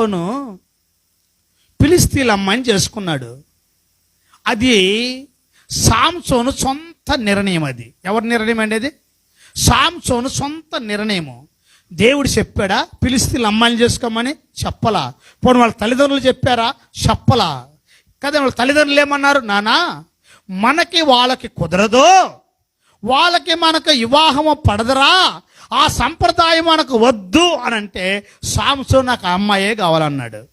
సామ్సోను పిలిస్తీల అమ్మాయిని చేసుకున్నాడు. అది సామ్సోను సొంత నిర్ణయం అది. ఎవరి నిర్ణయం అండి అది? సామ్సోను సొంత నిర్ణయము. దేవుడు చెప్పాడా పిలిస్తీల అమ్మాయిని చేసుకోమని? చెప్పలా. పోనీ వాళ్ళ తల్లిదండ్రులు చెప్పారా? చెప్పలా. కదా వాళ్ళ తల్లిదండ్రులు ఏమన్నారు? నానా మనకి వాళ్ళకి కుదరదు. వాళ్ళకి మనకు వివాహము పడదురా. ఆ సంప్రదాయం మనకు వద్దు అని అంటే సాంసో నాకు అమ్మాయే కావాలన్నాడు.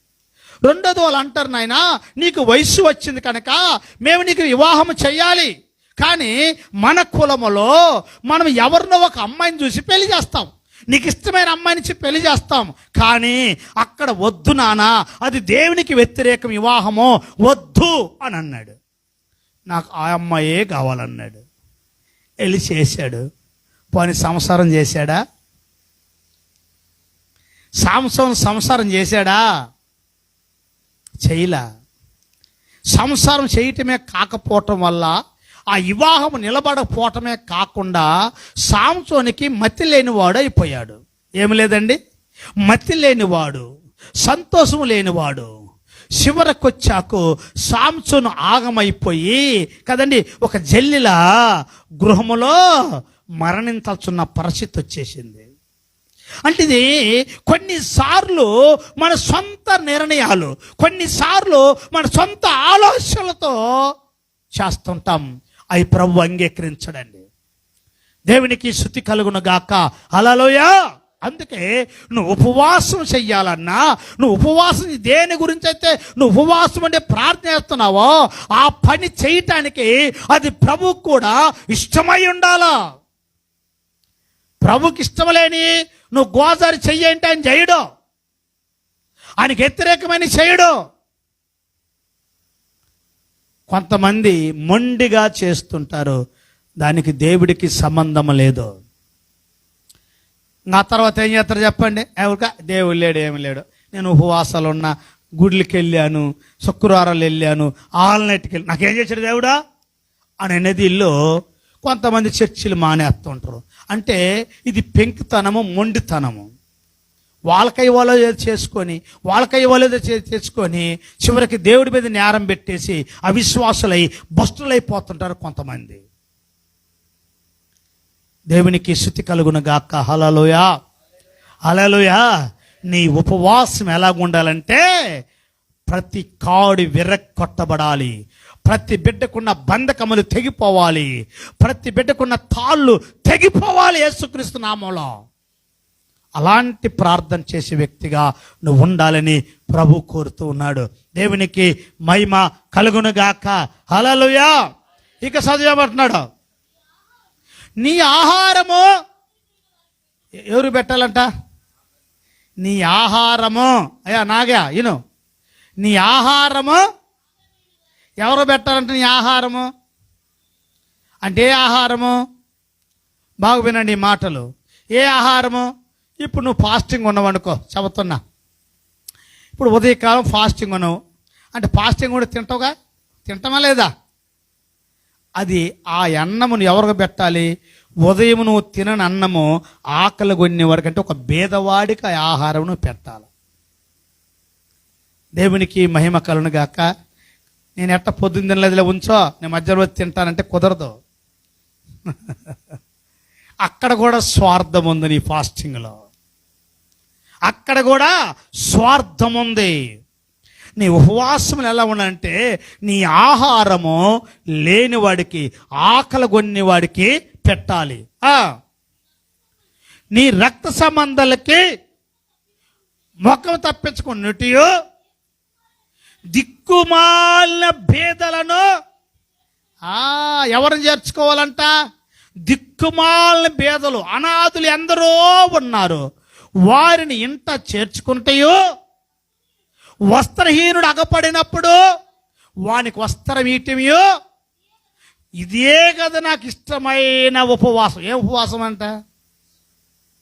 రెండోది వాళ్ళు అంటారు నాయన నీకు వయస్సు వచ్చింది కనుక మేము నీకు వివాహం చెయ్యాలి. కానీ మన కులములో మనం ఎవరినో ఒక అమ్మాయిని చూసి పెళ్ళి చేస్తాం. నీకు ఇష్టమైన అమ్మాయిని ఇచ్చి పెళ్ళి చేస్తాం. కానీ అక్కడ వద్దు నానా అది దేవునికి వ్యతిరేకం వివాహము వద్దు అని అన్నాడు. నాకు ఆ అమ్మాయే కావాలన్నాడు. వెళ్ళి చేశాడు. పోని సంసారం చేశాడా? సాంసం సంసారం చేశాడా? చేయలా. సంసారం చేయటమే కాకపోవటం వల్ల ఆ వివాహం నిలబడకపోవటమే కాకుండా సాంసోనికి మతి లేనివాడు అయిపోయాడు. ఏమి లేదండి? మతి లేనివాడు సంతోషం లేనివాడు. చివరకొచ్చాకు సాంసోను ఆగమైపోయి కదండి ఒక జల్లిలా గృహములో మరణించాల్సిన పరిస్థితి వచ్చేసింది. అంటే ఇది కొన్నిసార్లు మన సొంత నిర్ణయాలు కొన్నిసార్లు మన సొంత ఆలోచనలతో చేస్తుంటాం. అవి ప్రభు అంగీకరించడండి. దేవునికి శృతి కలుగును గాక. హలలోయ అందుకే నువ్వు ఉపవాసం చెయ్యాలన్నా నువ్వు ఉపవాసం దేని గురించి అయితే నువ్వు ఉపవాసం అంటే ప్రార్థన చేస్తున్నావో ఆ పని చేయటానికి అది ప్రభు కూడా ఇష్టమై ఉండాలా? ప్రభుకి ఇష్టం లేని నువ్వు గోదారి చెయ్యంటే ఆయన చేయడు ఆయనకి వ్యతిరేకమైన చేయడు కొంతమంది మొండిగా చేస్తుంటారు. దానికి దేవుడికి సంబంధం లేదు. నా తర్వాత ఏం చేస్తారు చెప్పండి? ఎవరికా దేవుడు లేడు ఏమి లేడు. నేను ఉపవాసాలు ఉన్నా గుడికి వెళ్ళాను శుక్రవారాలు వెళ్ళాను ఆల్ నైట్కి వెళ్ళి నాకేం చేశాడు దేవుడా? అని అనేది ఇల్లు కొంతమంది చర్చిలు మానేస్తుంటారు. అంటే ఇది పెంకుతనము మొండితనము. వాళ్ళకై వాళ్ళు ఏదో చేసుకొని వాళ్ళకై వాళ్ళు ఏదో చేసుకొని చివరికి దేవుడి మీద నేరం పెట్టేసి అవిశ్వాసులై భస్టులైపోతుంటారు కొంతమంది. దేవునికి శుతి కలుగును గాక. హలలోయా హలలోయా నీ ఉపవాసం ఎలాగుండాలంటే ప్రతి కాడి విరక్కొట్టబడాలి ప్రతి బిడ్డకున్న బంధకములు తెగిపోవాలి. ప్రతి బిడ్డకున్న తాళ్ళు తెగిపోవాలి యేసుక్రీస్తు నామంలో. అలాంటి ప్రార్థన చేసే వ్యక్తిగా నువ్వు ఉండాలని ప్రభు కోరుతూ ఉన్నాడు. దేవునికి మహిమ కలుగునుగాక. హలలుయా ఇక చదివమంటున్నాడు నీ ఆహారము ఎవరు పెట్టాలంట? నీ ఆహారము అయ్యా నాగా ఇను. నీ ఆహారము ఎవరు పెట్టాలంటే నీ ఆహారము? అంటే ఏ ఆహారము? బాగు వినండి ఈ మాటలు. ఏ ఆహారము? ఇప్పుడు నువ్వు ఫాస్టింగ్ ఉన్నావు అనుకో చెబుతున్నా ఇప్పుడు ఉదయకాలం ఫాస్టింగ్ ఉన్నావు. అంటే ఫాస్టింగ్ కూడా తింటావుగా? తింటామా లేదా? అది ఆ అన్నమును ఎవరికి పెట్టాలి? ఉదయం నువ్వు తినని అన్నము ఆకలి కొనే వరకు అంటే ఒక బేదవాడికి ఆ ఆహారం నువ్వు పెట్టాలి. దేవునికి మహిమ కలను గాక. నేను ఎట్ట పొద్దున్న తినలేదులే ఉంచో నేను మధ్యాహ్నం వచ్చి తింటానంటే కుదరదు. అక్కడ కూడా స్వార్థం ఉంది నీ ఫాస్టింగ్లో. అక్కడ కూడా స్వార్థం ఉంది. నీ ఉపవాసం ఎలా ఉండాలంటే నీ ఆహారము లేని వాడికి ఆకలి కొన్ని వాడికి పెట్టాలి నీ రక్త సంబంధాలకి ముఖం తప్పించుకున్నట్టు దిక్కుమాలిన భేదలను ఎవరిని చేర్చుకోవాలంట? దిక్కుమాలిన భేదలు అనాథులు ఎందరో ఉన్నారు. వారిని ఇంట చేర్చుకుంటాయో వస్త్రహీనుడు అగపడినప్పుడు వానికి వస్త్రం ఇయటమయో ఇదే కదా నాకు ఇష్టమైన ఉపవాసం. ఏ ఉపవాసం అంట?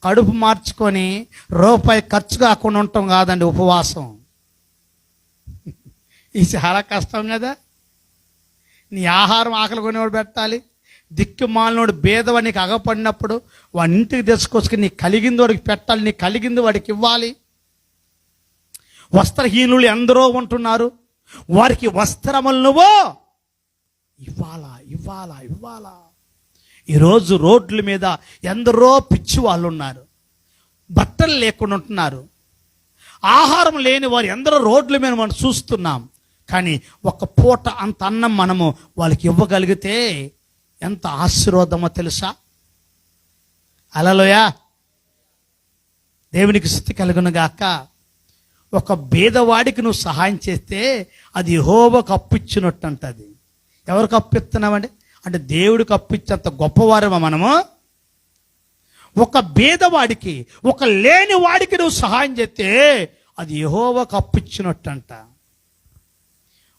కడుపు మార్చుకొని రూపాయి ఖర్చు కాకుండా ఉండటం కాదండి ఉపవాసం. ఇది చాలా కష్టం కదా. నీ ఆహారం ఆకలి కొనేవాడు పెట్టాలి. దిక్కుమాలినోడు బేదవ నీకు అగపడినప్పుడు వాడి ఇంటికి తెచ్చుకొచ్చుకుని నీకు కలిగింది వాడికి పెట్టాలి నీకు కలిగింది వాడికి ఇవ్వాలి. వస్త్రహీనులు ఎందరో ఉంటున్నారు. వారికి వస్త్రములు నువ్వు ఇవ్వాలా ఇవ్వాలా ఇవ్వాలా. ఈరోజు రోడ్ల మీద ఎందరో పిచ్చి వాళ్ళు ఉన్నారు. బట్టలు లేకుండా ఉంటున్నారు. ఆహారం లేని వారు ఎందరో రోడ్ల మీద మనం చూస్తున్నాం. కానీ ఒక పూట అంత అన్నం మనము వాళ్ళకి ఇవ్వగలిగితే ఎంత ఆశీర్వాదమో తెలుసా? అలలోయా. దేవునికి స్థితి కలుగునగాక ఒక బీదవాడికి నువ్వు సహాయం చేస్తే అది యెహోవాకు అప్పిచ్చినట్టు అంటది ఎవరికి అప్పిస్తున్నామండి అంటే దేవుడికి అప్పిచ్చేంత గొప్పవారమా మనము? ఒక బీదవాడికి ఒక లేనివాడికి నువ్వు సహాయం చేస్తే అది యహోవకు అప్పిచ్చినట్టు అంట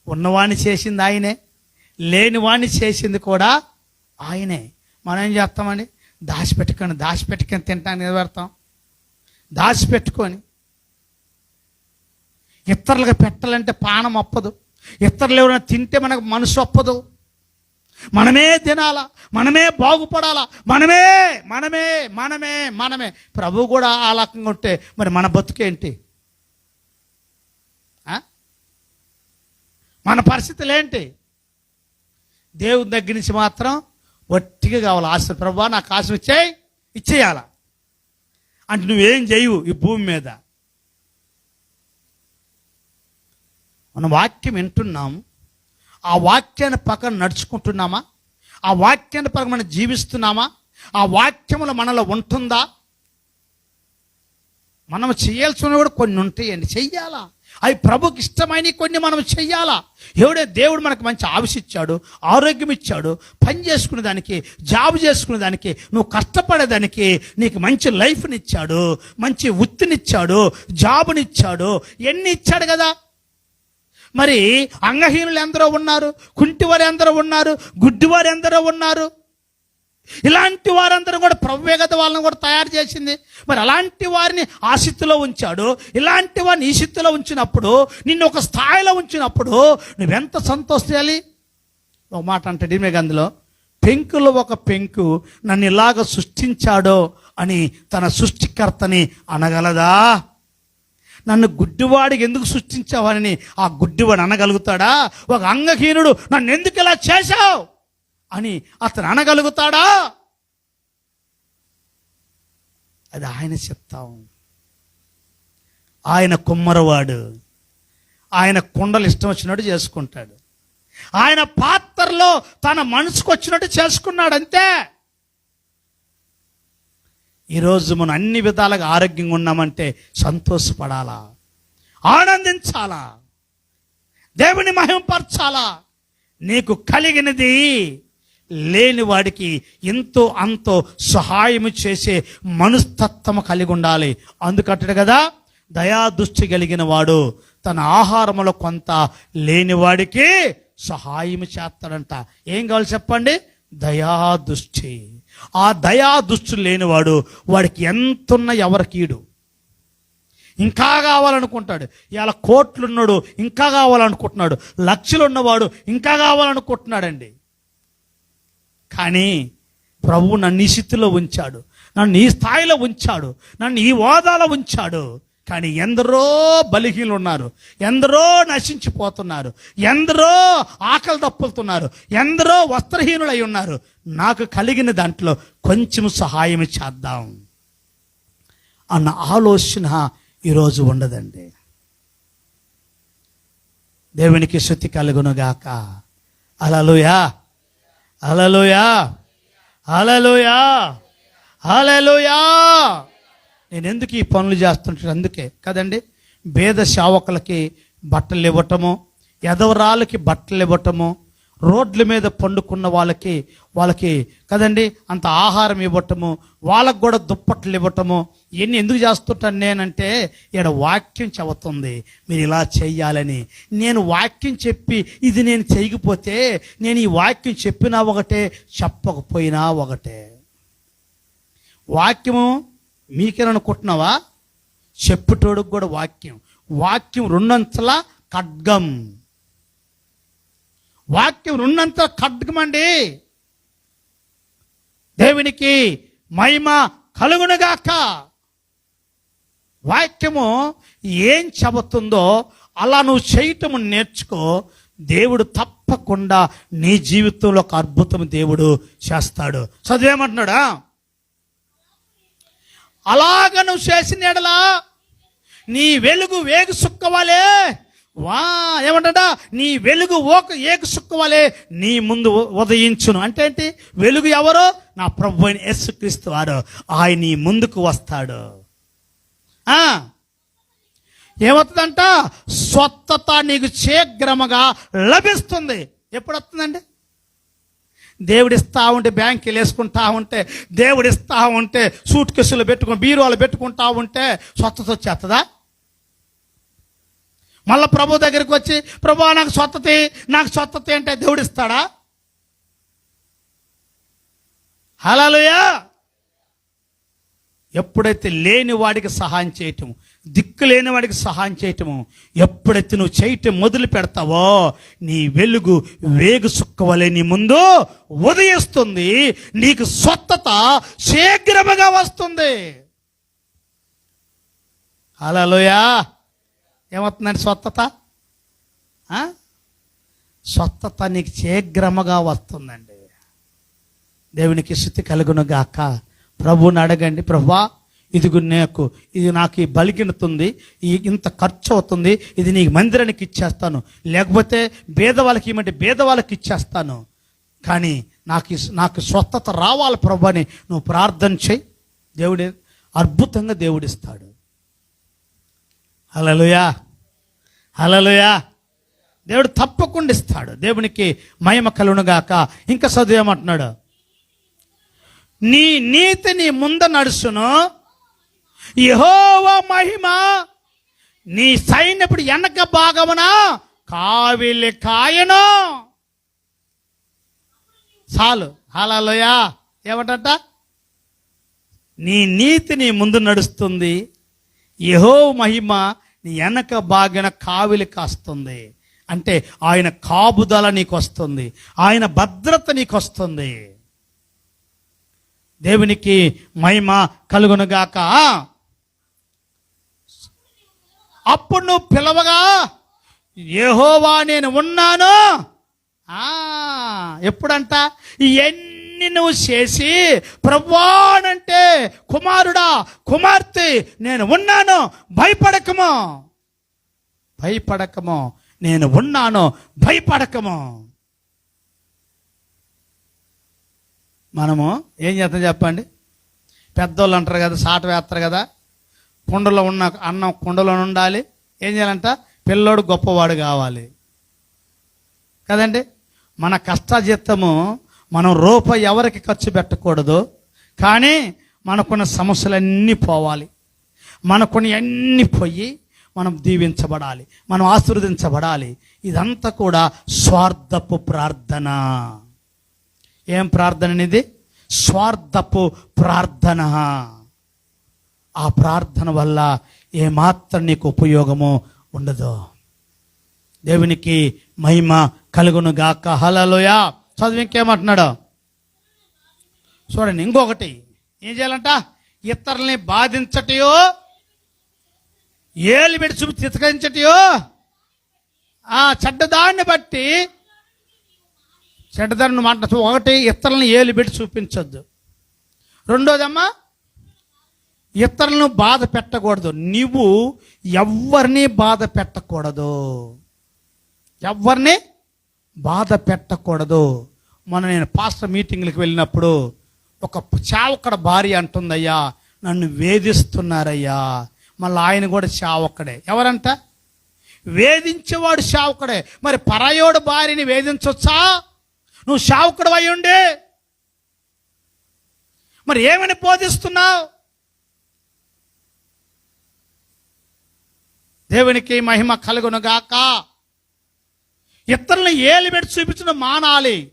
ఉన్నవాణ్ణి చేసింది ఆయనే లేని వాణ్ణి చేసింది కూడా ఆయనే. మనం ఏం చేస్తామండి? దాచిపెట్టుకొని దాచిపెట్టుకొని తింటానికి నిలబెడతాం. దాచిపెట్టుకొని. ఇతరులకు పెట్టాలంటే పానం ఒప్పదు ఇతరులు ఎవరైనా తింటే మనకు మనసు ఒప్పదు మనమే తినాలా? మనమే బాగుపడాలా? మనమే మనమే మనమే మనమే. ప్రభు కూడా ఆ రకంగా ఉంటే మరి మన బతుకేంటి ఆ? మన పరిస్థితులు ఏంటి? దేవుని దగ్గర నుంచి మాత్రం ఒట్టిగా కావాలి. ఆశ ప్రభు నాకు ఆశ ఇచ్చేయి ఇచ్చేయాల? అంటే నువ్వేం చేయవు ఈ భూమి మీద. మన వాక్యం వింటున్నాం. ఆ వాక్యాన్ని పక్కన నడుచుకుంటున్నామా? ఆ వాక్యాన్ని పక్కన మనం జీవిస్తున్నామా? ఆ వాక్యములు మనలో ఉంటుందా? మనం చేయాల్సినవి కూడా కొన్ని ఉంటాయండి చెయ్యాలా? అవి ప్రభుకి ఇష్టమైన కొన్ని మనం చెయ్యాలా? ఎవడే దేవుడు మనకు మంచి ఆవిషిచ్చాడు ఆరోగ్యం ఇచ్చాడు పని చేసుకునే దానికి జాబ్ చేసుకునే దానికి నువ్వు కష్టపడేదానికి నీకు మంచి లైఫ్నిచ్చాడు మంచి వృత్తినిచ్చాడు జాబునిచ్చాడు ఎన్ని ఇచ్చాడు కదా? మరి అంగహీనులు ఎందరో ఉన్నారు కుంటివారు ఎందరో ఉన్నారు గుడ్డివారు ఎందరో ఉన్నారు ఇలాంటి వారందరూ కూడా ప్రవ్వేగత వాళ్ళని కూడా తయారు చేసింది. మరి అలాంటి వారిని ఆ స్థితిలో ఉంచాడు. ఇలాంటి వారిని ఈ స్థితిలో ఉంచినప్పుడు నిన్ను ఒక స్థాయిలో ఉంచినప్పుడు నువ్వెంత సంతోషాలి ఒక మాట అంటే డిమే అందులో పెంకులో ఒక పెంకు నన్ను ఇలాగ సృష్టించాడో అని తన సృష్టికర్తని అనగలదా? నన్ను గుడ్డివాడికి ఎందుకు సృష్టించావని ఆ గుడ్డివాడు అనగలుగుతాడా? ఒక అంగహీనుడు నన్ను ఎందుకు ఇలా చేశావు? అని అతను అనగలుగుతాడా? అది ఆయన చెప్తాం ఆయన కుమ్మరవాడు. ఆయన కుండలు ఇష్టం వచ్చినట్టు చేసుకుంటాడు. ఆయన పాత్రలో తన మనసుకు వచ్చినట్టు చేసుకున్నాడు అంతే. ఈరోజు మనం అన్ని విధాలుగా ఆరోగ్యంగా ఉన్నామంటే సంతోషపడాలా? ఆనందించాలా? దేవుని మహింపరచాలా నీకు కలిగినది లేని వాడికి ఎంతో అంతో సహాయం చేసే మనస్తత్వం కలిగి ఉండాలి. అందుకంటే కదా దయాదృష్టి కలిగిన వాడు తన ఆహారములో కొంత లేని వాడికి సహాయం చేస్తాడంట. ఏం కావాలి చెప్పండి? దయాదృష్టి. ఆ దయాదృష్టి లేనివాడు వాడికి ఎంతున్న ఎవరికీడు. ఇంకా కావాలనుకుంటాడు. ఇలా కోట్లున్నాడు ఇంకా కావాలనుకుంటున్నాడు. లక్షలు ఉన్నవాడు ఇంకా కావాలనుకుంటున్నాడండి. కానీ ప్రభు నన్ను ఈ స్థితిలో ఉంచాడు. నన్ను ఈ స్థాయిలో ఉంచాడు. నన్ను ఈ హోదాలో ఉంచాడు. కానీ ఎందరో బలిహీనులు ఉన్నారు. ఎందరో నశించిపోతున్నారు. ఎందరో ఆకలి తప్పులుతున్నారు ఎందరో వస్త్రహీనులై ఉన్నారు. నాకు కలిగిన దాంట్లో కొంచెం సహాయం చేద్దాం అన్న ఆలోచన ఈరోజు ఉండదండి. దేవునికి శృతి కలుగునుగాక. అలలుయా అలలోయా అలలోయా అలలోయా నేను ఎందుకు ఈ పనులు చేస్తుంటాను అందుకే? కదండి భేద శావకులకి బట్టలు ఇవ్వటము ఎదవరాలకి బట్టలు ఇవ్వటము రోడ్ల మీద పండుకున్న వాళ్ళకి వాళ్ళకి కదండి అంత ఆహారం ఇవ్వటము వాళ్ళకు కూడా దుప్పట్లు ఇవ్వటము ఇవన్నీ ఎందుకు చేస్తుంటాను నేనంటే ఇక్కడ వాక్యం చెబుతుంది మీరు ఇలా చేయాలని నేను వాక్యం చెప్పి ఇది నేను చేయకపోతే నేను ఈ వాక్యం చెప్పినా ఒకటే చెప్పకపోయినా ఒకటే. వాక్యము మీకేననుకుంటున్నావా? చెప్పుటోడుకు కూడా వాక్యం. వాక్యం రెండంతల ఖడ్గం. వాక్యం రెండంత ఖడ్గం అండి. దేవునికి మహిమ కలుగునుగాక. వాక్యము ఏం చెబుతుందో అలా నువ్వు చేయటము నేర్చుకో. దేవుడు తప్పకుండా నీ జీవితంలో ఒక అద్భుతం దేవుడు చేస్తాడు. చదివేమంటున్నాడా? అలాగ నువ్వు చేసిన ఎడలా నీ వెలుగు వేగు సుక్కవాలే. వా ఏమంటా నీ వెలుగు ఓక ఏకు సుక్కవాలే. నీ ముందు ఉదయించును. అంటే ఏంటి? వెలుగు ఎవరు? నా ప్రభు అయిన యేసుక్రీస్తు వారు. ఆయన నీ ముందుకు వస్తాడు. ఏమవుతుందంట? స్వత్తత నీకు శీఘ్రముగా లభిస్తుంది. ఎప్పుడు వస్తుందండి దేవుడిస్తా ఉంటే బ్యాంకులు వేసుకుంటా ఉంటే దేవుడిస్తా ఉంటే సూట్ కేసులు పెట్టుకుని బీరువాలు పెట్టుకుంటా ఉంటే స్వత్తత వచ్చేస్తుందా మళ్ళీ ప్రభు దగ్గరికి వచ్చి ప్రభు నాకు స్వత్తతి నాకు స్వత్తతి అంటే దేవుడిస్తాడా? హలోయా ఎప్పుడైతే లేని వాడికి సహాయం చేయటము దిక్కు లేని వాడికి సహాయం చేయటము ఎప్పుడైతే నువ్వు చేయటం మొదలు పెడతావో నీ వెలుగు వేగు సుక్కవలే నీ ముందు ఉదయిస్తుంది. నీకు స్వత్తత శీఘ్రముగా వస్తుంది. అలాలోయా ఏమవుతుందండి స్వత్తత స్వత్తత నీకు శీఘ్రముగా వస్తుందండి. దేవునికి స్థితి కలుగును గాక ప్రభువుని అడగండి ప్రభా ఇదిగు నాకు ఇది నాకు ఈ బలిగినుతుంది ఈ ఇంత ఖర్చు అవుతుంది ఇది నీకు మందిరానికి ఇచ్చేస్తాను. లేకపోతే భేదవాళ్ళకి ఏమంటే భేదవాళ్ళకి ఇచ్చేస్తాను. కానీ నాకు నాకు స్వస్థత రావాలి ప్రభు అని నువ్వు ప్రార్థన చేయి. దేవుడి అద్భుతంగా దేవుడిస్తాడు. హలలుయా హలలుయా దేవుడు తప్పకుండా ఇస్తాడు. దేవునికి మహిమ కలుగునుగాక ఇంకా చదివేమంటున్నాడు? నీ నీతి నీ ముంద నడుచును. యహోవ మహిమ నీ సైన్యపుడు వెనక భాగమున కావిలి కాయను. చాలు. హాలలోయా ఏమంటట? నీ నీతి నీ ముందు నడుస్తుంది. యహో మహిమ నీ వెనక బాగిన కావిలి కాస్తుంది. అంటే ఆయన కాపుదల నీకు వస్తుంది ఆయన భద్రత నీకు వస్తుంది దేవునికి మహిమ కలుగునుగాక. అప్పుడు నువ్వు పిలవగా ఏహోవా నేను ఉన్నాను. ఆ, ఎప్పుడంట? ఇవన్నీ నువ్వు చేసి ప్రభువానంటే కుమారుడా కుమార్తె నేను ఉన్నాను. భయపడకము. భయపడకము. నేను ఉన్నాను. భయపడకము. మనము ఏం చేస్తాం చెప్పండి? పెద్దోళ్ళు అంటారు కదా సాట వేస్తారు కదా. కుండలో ఉన్న అన్నం కుండలో ఉండాలి. ఏం చేయాలంట? పిల్లోడు గొప్పవాడు కావాలి. కదండి? మన కష్టజీతము మనం రూపాయి ఎవరికి ఖర్చు పెట్టకూడదు. కానీ మనకున్న సమస్యలన్నీ పోవాలి. మనకున్న అన్నీ పోయి మనం దీవించబడాలి. మనం ఆశీర్వదించబడాలి. ఇదంతా కూడా స్వార్థపు ప్రార్థన. ఏం ప్రార్థన అనేది? స్వార్థపు ప్రార్థన. ఆ ప్రార్థన వల్ల ఏమాత్రం నీకు ఉపయోగము ఉండదు. దేవునికి మహిమ కలుగును గాక. హలలోయా చదువు ఇంకేమంటున్నాడు చూడండి ఇంకొకటి. ఏం చేయాలంట? ఇతరుల్ని బాధించటయో ఏలు పెట్టి చూపి చితకరించటయో ఆ చెడ్డదాన్ని బట్టి చెడ్డదాన్ని మాట ఒకటి ఇతరులను ఏలు పెట్టి చూపించొద్దు. రెండోదమ్మా ఇతరులను బాధ పెట్టకూడదు. నీవు ఎవరిని బాధ పెట్టకూడదు. ఎవరిని బాధ పెట్టకూడదు. మొన్న నేను పాస్టర్ మీటింగ్లకు వెళ్ళినప్పుడు ఒక చావక్కడ భార్య అంటుందయ్యా నన్ను వేధిస్తున్నారయ్యా. మళ్ళీ ఆయన కూడా చావక్కడే ఎవరంట? వేధించేవాడు శావుకుడే మరి పరయోడు భార్యని వేధించొచ్చా? నువ్వు శావుకుడు అయి మరి ఏమని బోధిస్తున్నావు? దేవునికి మహిమ కలుగును గాక ఇతరులను ఏలిబెట్టి చూపించడం మానాలి.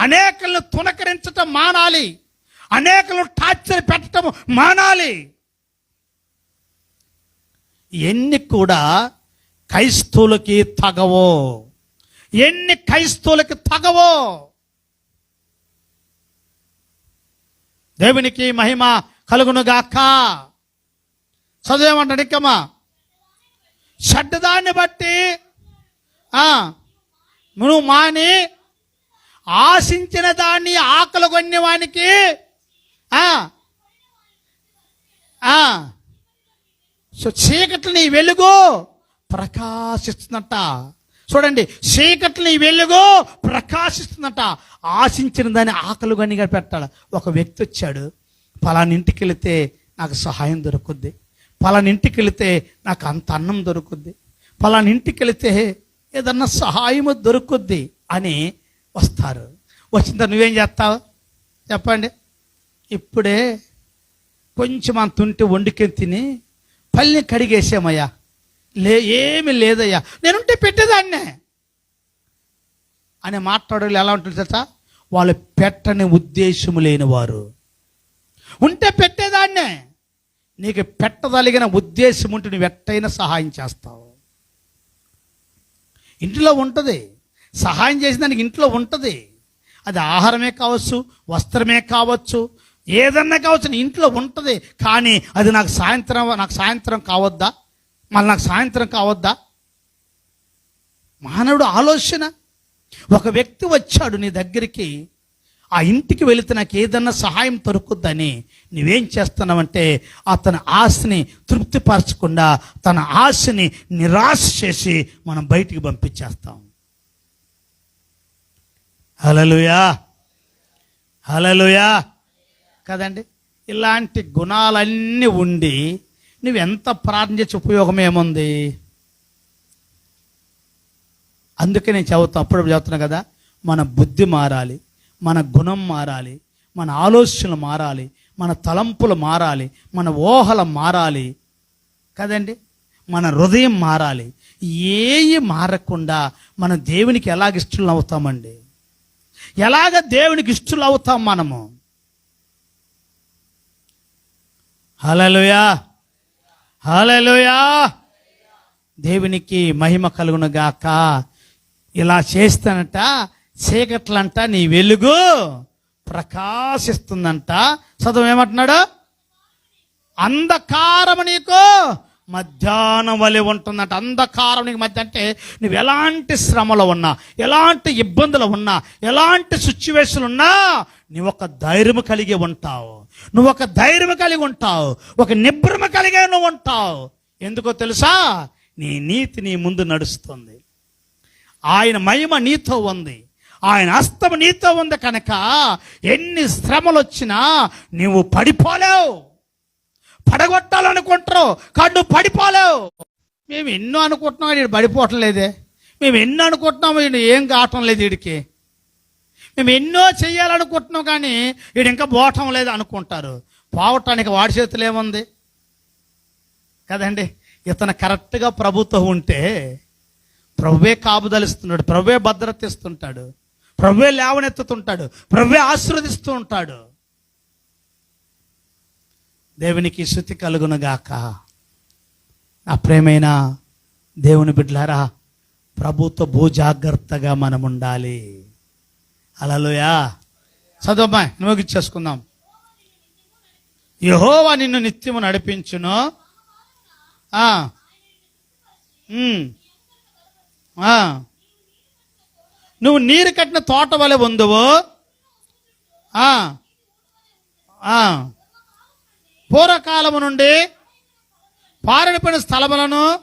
అనేకలను తునకరించటం మానాలి. అనేకలను టార్చర్ పెట్టడం మానాలి. ఎన్ని కూడా క్రైస్తవులకి తగవో. ఎన్ని క్రైస్తవులకి తగవో? దేవునికి మహిమ కలుగునుగాక. చదివేమంటాడు ఇంకమ్మా చెడ్డదాన్ని బట్టి నువ్వు మాని ఆశించిన దాన్ని ఆకలి కొనేవానికి ఆ, సో చీకట్లు నీ వెలుగు ప్రకాశిస్తుందంట. చూడండి చీకట్లు నీ వెలుగు ప్రకాశిస్తుందట. ఆశించిన దాన్ని ఆకలి గనిగా పెట్టాడు. ఒక వ్యక్తి వచ్చాడు. పలానింటికి వెళితే నాకు సహాయం దొరుకుద్ది. పలానింటికి వెళితే నాకు అంత అన్నం దొరుకుద్ది. పలానింటికి వెళితే ఏదన్నా సహాయము దొరుకుద్ది అని వస్తారు. వచ్చిన తర్వాత నువ్వేం చేస్తావు? చెప్పండి. ఇప్పుడే కొంచెం అంత ఉంటే వండుకొని తిని పల్లిని కడిగేసామయ్యా. లే ఏమి లేదయ్యా. నేనుంటే పెట్టేదాన్నే. అని మాట్లాడలు ఎలా ఉంటుంది తెలుసా? వాళ్ళు పెట్టని ఉద్దేశము లేనివారు. ఉంటే పెట్టేదాన్నే. నీకు పెట్టదలిగిన ఉద్దేశం ఉంటే నువ్వు ఎట్టయినా సహాయం చేస్తావు. ఇంట్లో ఉంటుంది. సహాయం చేసిన దానికి ఇంట్లో ఉంటుంది. అది ఆహారమే కావచ్చు వస్త్రమే కావచ్చు ఏదన్నా కావచ్చు నీ ఇంట్లో ఉంటుంది. కానీ అది నాకు సాయంత్రం నాకు సాయంత్రం కావద్దా? మళ్ళీ నాకు సాయంత్రం కావద్దా? మానవుడు ఆలోచన. ఒక వ్యక్తి వచ్చాడు నీ దగ్గరికి ఆ ఇంటికి వెళితే నాకు ఏదన్నా సహాయం దొరుకుద్దని నువ్వేం చేస్తున్నావంటే అతని ఆశని తృప్తిపరచకుండా తన ఆశని నిరాశ చేసి మనం బయటికి పంపించేస్తాం. హలలుయా హలలుయా కదండి? ఇలాంటి గుణాలన్నీ ఉండి నువ్వెంత ప్రార్థన చేసి ఉపయోగం ఏముంది అందుకే నేను చదువుతా అప్పుడు చదువుతున్నా కదా. మన బుద్ధి మారాలి మన గుణం మారాలి మన ఆలోచనలు మారాలి మన తలంపులు మారాలి మన ఊహలు మారాలి. కదండి? మన హృదయం మారాలి. ఏవి మారకుండా మన దేవునికి ఎలాగ ఇష్టలు అవుతామండి? ఎలాగ దేవునికి ఇష్టలు అవుతాం మనము? హలోయా హలోయా దేవునికి మహిమ కలుగును గాక ఇలా చేస్తానట చీకట్లంట నీ వెలుగు ప్రకాశిస్తుందంట. చదువు ఏమంటున్నాడు? అంధకారము నీకు మధ్యాహ్నం వలె ఉంటుందంట. అంధకారం నీకు మధ్య అంటే నువ్వు ఎలాంటి శ్రమలో ఉన్నా ఎలాంటి ఇబ్బందులు ఉన్నా ఎలాంటి సిచ్యువేషన్ ఉన్నా నువ్వు ఒక ధైర్యం కలిగి ఉంటావు. నువ్వు ఒక ధైర్యం కలిగి ఉంటావు. ఒక నిబ్రమ కలిగే నువ్వు ఉంటావు. ఎందుకో తెలుసా? నీ నీతి నీ ముందు నడుస్తుంది. ఆయన మహిమ నీతో ఉంది. ఆయన హస్తం నీతో ఉంది కనుక ఎన్ని శ్రమలు వచ్చినా నువ్వు పడిపోలేవు. పడగొట్టాలనుకుంటారు కానీ నువ్వు పడిపోలేవు. మేము ఎన్నో అనుకుంటున్నాం వీడు పడిపోవటం లేదే మేము ఎన్నో అనుకుంటున్నాము వీడు ఏం కావటం లేదు వీడికి మేము ఎన్నో చేయాలనుకుంటున్నాం కానీ వీడు ఇంకా పోవటం లేదు అనుకుంటారు. పోవటానికి వాడి చేతులు ఏముంది? కదండి ఇతను కరెక్ట్గా ప్రభుత్వం ఉంటే ప్రభువే కాపుదలుస్తున్నాడు ప్రభువే భద్రత ఇస్తుంటాడు ప్రభువే లేవనెత్తుతుంటాడు ప్రభువే ఆశీర్వదిస్తూ ఉంటాడు. దేవునికి శృతి కలుగునుగాక నా ప్రేమైన దేవుని బిడ్డలారా ప్రభుత్వ భూ జాగ్రత్తగా మనం ఉండాలి అలలోయా చదవమ్మా ముగించేసుకుందాం యహోవా నిన్ను నిత్యము నడిపించును. నువ్వు నీరు కట్టిన తోట వలె ఉందవు. పూర్వకాలము నుండి పారడిపోయిన స్థలములను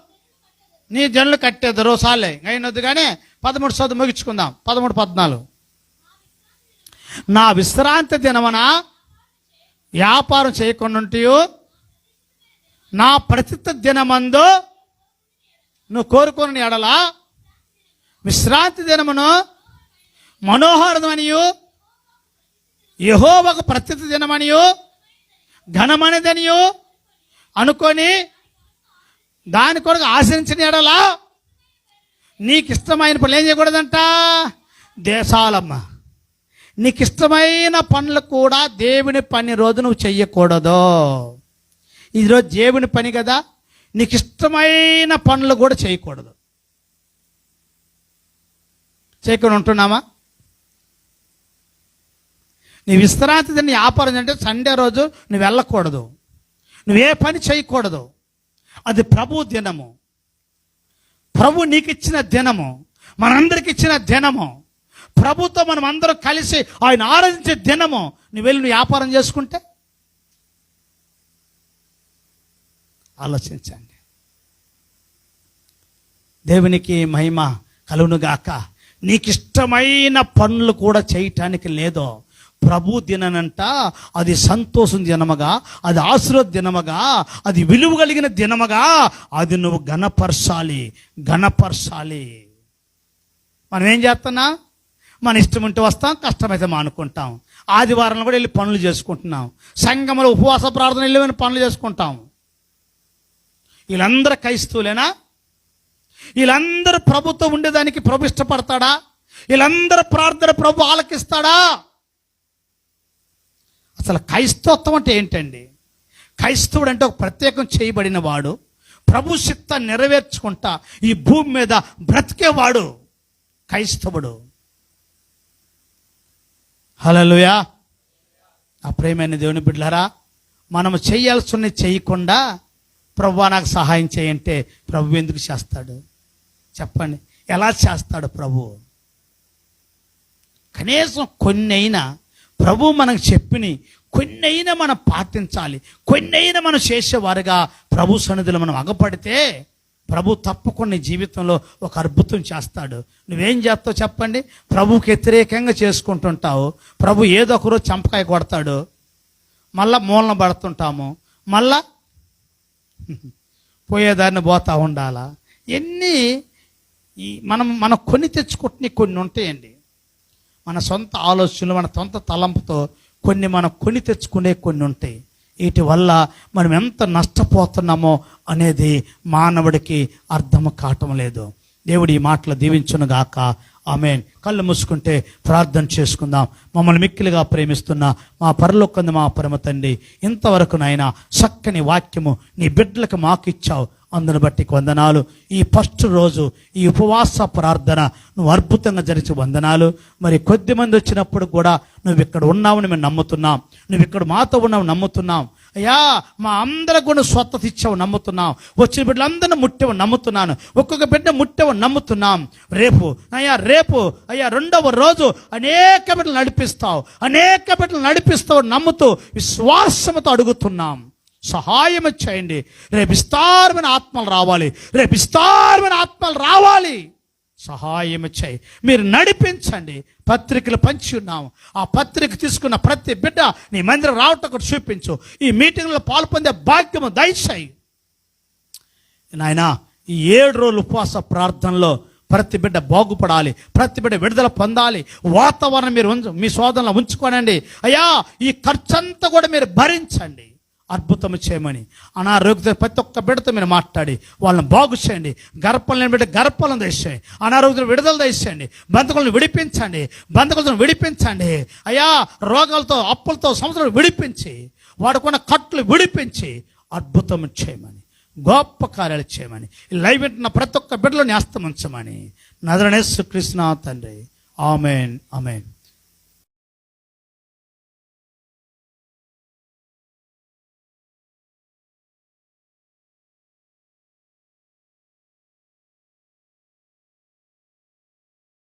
నీ జనులు కట్టేద్దరు సాలే అయినొద్దు కానీ పదమూడు చదువు ముగించుకుందాం. పదమూడు పద్నాలుగు. నా విశ్రాంతి దినమన వ్యాపారం చేయకుండా నా ప్రతిత్త దినమందు నువ్వు కోరుకుని ఎడల విశ్రాంతి దినమును మనోహరమనియు యహోవకు ప్రతిత్త దినమనియు ఘనమైనదనియు అనుకొని దాని కొరకు ఆశించిన ఎడలా నీకు ఇష్టమైన పనులు ఏం చేయకూడదంట? దేశాలమ్మ. నీకు ఇష్టమైన పనులు కూడా దేవుని పని రోజు నువ్వు చెయ్యకూడదు. ఈరోజు దేవుని పని కదా నీకు ఇష్టమైన పనులు కూడా చేయకూడదు. చేయకుండా ఉంటున్నామా? నీ విశ్రాంతి దిన వ్యాపారం అంటే సండే రోజు నువ్వు వెళ్ళకూడదు. నువ్వే పని చేయకూడదు. అది ప్రభు దినము. ప్రభు నీకు ఇచ్చిన దినము. మనందరికి ఇచ్చిన దినము. ప్రభుతో మనం అందరం కలిసి ఆయన ఆరాధించే దినము. నువ్వు వెళ్ళి నువ్వు వ్యాపారం చేసుకుంటే? ఆలోచించండి. దేవునికి మహిమ కలువునుగాక నీకు ఇష్టమైన పనులు కూడా చేయటానికి లేదో. ప్రభు దిననంట అది సంతోషం దినమగా అది ఆశీర్వాద దినమగా అది విలువ కలిగిన దినమగా అది నువ్వు గణపరచాలి గణపరచాలి మనం ఏం చేస్తున్నా? మన ఇష్టం ఉంటే వస్తాం కష్టమైతే మానుకుంటాం. ఆదివారం కూడా వెళ్ళి పనులు చేసుకుంటున్నాం. సంఘంలో ఉపవాస ప్రార్థన వెళ్ళి పనులు చేసుకుంటాం. వీళ్ళందరూ క్రైస్తవులేనా? వీళ్ళందరూ ప్రభుత్వం ఉండేదానికి ప్రభు ఇష్టపడతాడా? వీళ్ళందరూ ప్రార్థన ప్రభు ఆలకిస్తాడా? అసలు క్రైస్తవత్వం అంటే ఏంటండి? క్రైస్తవుడు అంటే ఒక ప్రత్యేకం చేయబడిన వాడు ప్రభు చిత్త నెరవేర్చుకుంటా ఈ భూమి మీద బ్రతికేవాడు క్రైస్తవుడు. హలలుయా ఆ ప్రేమైన దేవుని బిడ్డలారా మనము చేయాల్సినవి చేయకుండా ప్రభు నాకు సహాయం చేయంటే ప్రభు ఎందుకు చేస్తాడు? చెప్పండి. ఎలా చేస్తాడు ప్రభు? కనీసం కొన్ని అయినా ప్రభు మనకు చెప్పిని కొన్ని మనం పాటించాలి? కొన్నైనా మనం చేసేవారుగా? ప్రభు సన్నిధిలో మనం అగపడితే ప్రభు తప్పకుండా జీవితంలో ఒక అద్భుతం చేస్తాడు. నువ్వేం చేస్తావు చెప్పండి? ప్రభుకి వ్యతిరేకంగా చేసుకుంటుంటావు. ప్రభు ఏదో ఒకరోజు చంపకాయ కొడతాడు. మళ్ళా మూలన పడుతుంటాము. మళ్ళా పోయేదాన్ని పోతా ఉండాలా? ఎన్ని ఈ మనం మనం కొని తెచ్చుకుంటున్న కొన్ని ఉంటాయండి. మన సొంత ఆలోచనలు మన సొంత తలంపుతో కొన్ని మనం కొని తెచ్చుకునే కొన్ని ఉంటాయి. వీటి వల్ల మనం ఎంత నష్టపోతున్నామో అనేది మానవుడికి అర్థం కావటం లేదు. దేవుడి ఈ మాటలు దీవించునుగాక ఆమె కళ్ళు మూసుకుంటే ప్రార్థన చేసుకుందాం. మమ్మల్ని మిక్కిలిగా ప్రేమిస్తున్న మా పరలోకంది మా పరమ తండ్రి ఇంతవరకు నాయన చక్కని వాక్యము నీ బిడ్డలకు మాకు ఇచ్చావు. అందును బట్టి వందనాలు. ఈ ఫస్ట్ రోజు ఈ ఉపవాస ప్రార్థన నువ్వు అద్భుతంగా జరిచి వందనాలు. మరి కొద్ది మంది వచ్చినప్పుడు కూడా నువ్వు ఇక్కడ ఉన్నావని మేము నమ్ముతున్నాం. నువ్వు ఇక్కడ మాతో ఉన్నావు నమ్ముతున్నాం. అయ్యా మా అందరికి కూడా స్వత్తత ఇచ్చావు నమ్ముతున్నాం. వచ్చిన బిడ్డలందరినీ ముట్టావు నమ్ముతున్నాను. ఒక్కొక్క బిడ్డ ముట్టావు నమ్ముతున్నాం. రేపు అయ్యా రేపు అయ్యా రెండవ రోజు అనేక బిడ్డలు నడిపిస్తావు. అనేక బిడ్డలు నడిపిస్తావు నమ్ముతూ విశ్వాసంతో అడుగుతున్నాం. సహాయం చేయండి. రేపు విస్తారమైన ఆత్మలు రావాలి. రేపు విస్తారమైన ఆత్మలు రావాలి. సహాయం చేయి. మీరు నడిపించండి. పత్రికలు పంచి ఉన్నాము ఆ పత్రిక తీసుకున్న ప్రతి బిడ్డ నీ మందిరం రావటం ఒకటి చూపించు. ఈ మీటింగ్లో పాల్పొందే భాగ్యము దయచేయి. నాయనా ఈ ఏడు రోజులు ఉపవాస ప్రార్థనలో ప్రతి బిడ్డ బాగుపడాలి. ప్రతి బిడ్డ విడుదల పొందాలి. వాతావరణం మీరు ఉంచు మీ సోదరులను ఉంచుకోనండి. అయ్యా ఈ ఖర్చంతా కూడా మీరు భరించండి. అద్భుతం చేయమని. అనారోగ్యత ప్రతి ఒక్క బిడ్డతో మీరు మాట్లాడి వాళ్ళని బాగు చేయండి. గర్భం లేని బిడ్డ గర్భాలను తెచ్చేయండి అనారోగ్యం విడుదల తెచ్చేయండి బంధకులను విడిపించండి. బంధకులను విడిపించండి. అయ్యా రోగాలతో అప్పులతో సంవత్సరాలు విడిపించి వాడుకున్న కట్లు విడిపించి అద్భుతం చేయమని. గొప్ప కార్యాలు చేయమని. లైవ్ వింటున్న ప్రతి ఒక్క బిడ్డలో న్యాస్తం ఉంచమని. నదరణేశ్వర కృష్ణ తండ్రి. ఆమెన్. ఆమెన్.